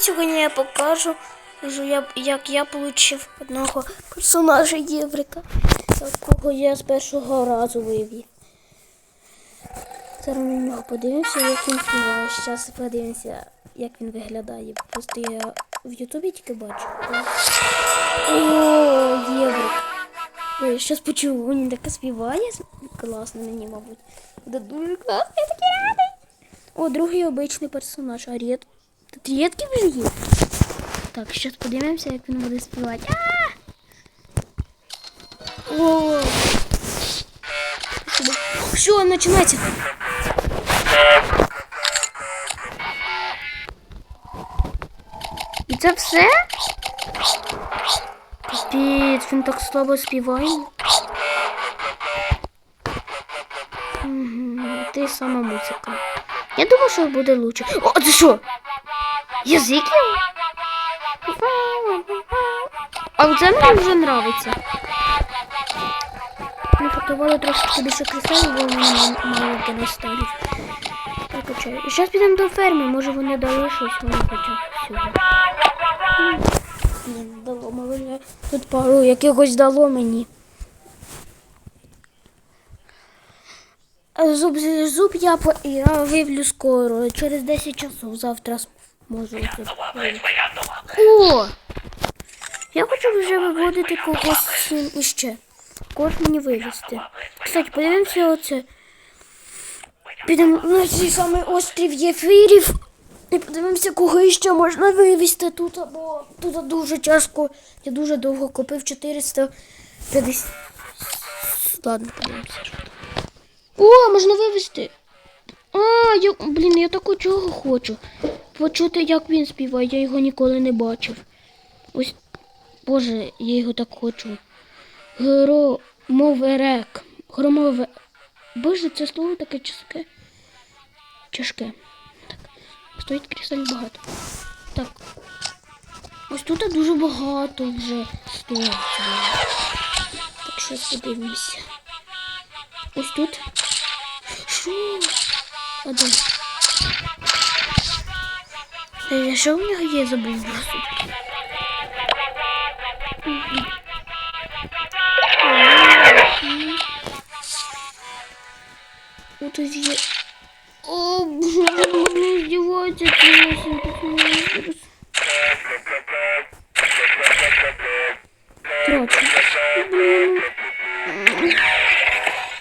Сьогодні я покажу, як я отримав одного персонажа Єврика, якого я з першого разу вивів. Зараз на нього подивимося, як він співає. Зараз подивимося, як він виглядає. Просто я в Ютубі тільки бачу. О, Єврик. Ой, щас почув, він так співає. Класно мені, мабуть. Дуже класно, я такий радий. О, другий обичний персонаж. А рід... Тут рідкі є. Так, зараз подивимося, як він буде співати. О! Все, починається. І це все? Капець, він так слабо співає. Угу, ти сама музика. Я думаю, що буде лучше. О, це що? Язик? А це мені вже нравиться. Ми фотували трошки більше кристалів, бо мені мало сталів. Прикачаю. І зараз підемо до ферми, може вони дали щось, вони хочуть сюди. Блін, дало, може тут пару якихось дало мені. Зуб, зуб я, по- я вивлю скоро, через 10 часов завтра можу. це. О! Я хочу вже виводити когось іще. Когось мені вивезти. Кстати, подивимося оце. Підемо на цей самий острів Єфірів. І подивимося, кого іще можна вивезти тут, бо тут дуже тяжко. Я дуже довго купив 450. Ладно, подивимося. О, можна вивезти. А, я, блін, я таку чого хочу. Почути, як він співає, я його ніколи не бачив. Ось, боже, я його так хочу. Громоверек. Громове. Боже, це слово таке тяжке. Тяжке. Так. Стоїть крісель багато. Так. Ось тут дуже багато вже стоїть. Так, щось подивимося. Ось тут. Що? А де? Що в нього є забув просто? Тут є. О, боже, можна здіватися цим. Короче.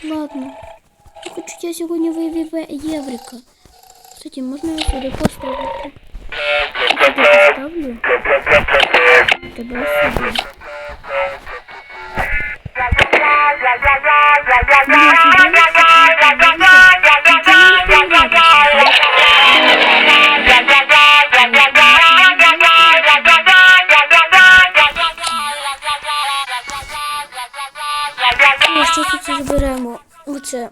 Ладно. Я хочу я сьогодні вивів Єврика. Кстати, можна я сюди поставити? Я тебе поставлю. Тебе сюди. Ми ще тут зберемо оце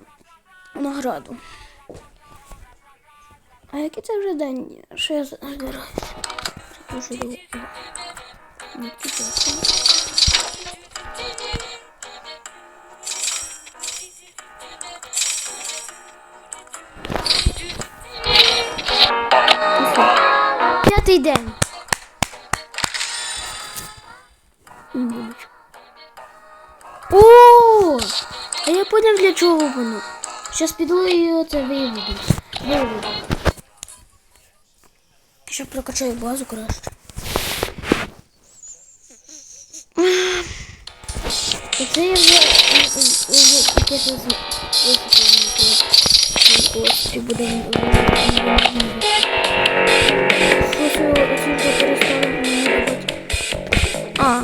награду. А який це вже день? Що я збираю? Дуже довго. Ну. П'ятий день. О! А я поняв для чого воно. Щас піду і оце виведу. Виведу. Ще прокачаю базу краще. Оце я вже якесь буде. Щось осінка перестала мені робити. А,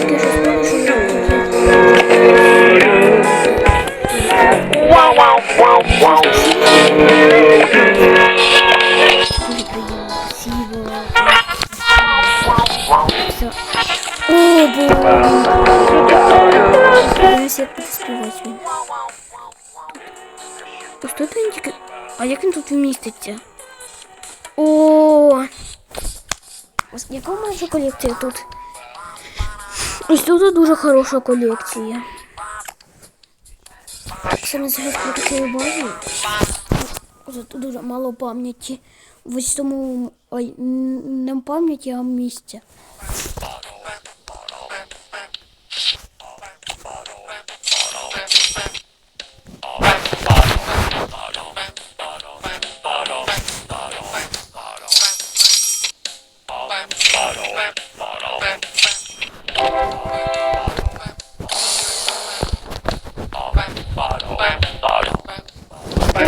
таке щось що я Дуже Як буде співати. Ось тут він. А як він тут вміститься? О! Ось яка у мене колекція тут? Ось тут дуже хороша колекція. Саме зараз прокачаю базу. Зато дуже мало пам'яті. в тому ой, не пам'яті, а в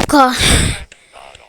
可。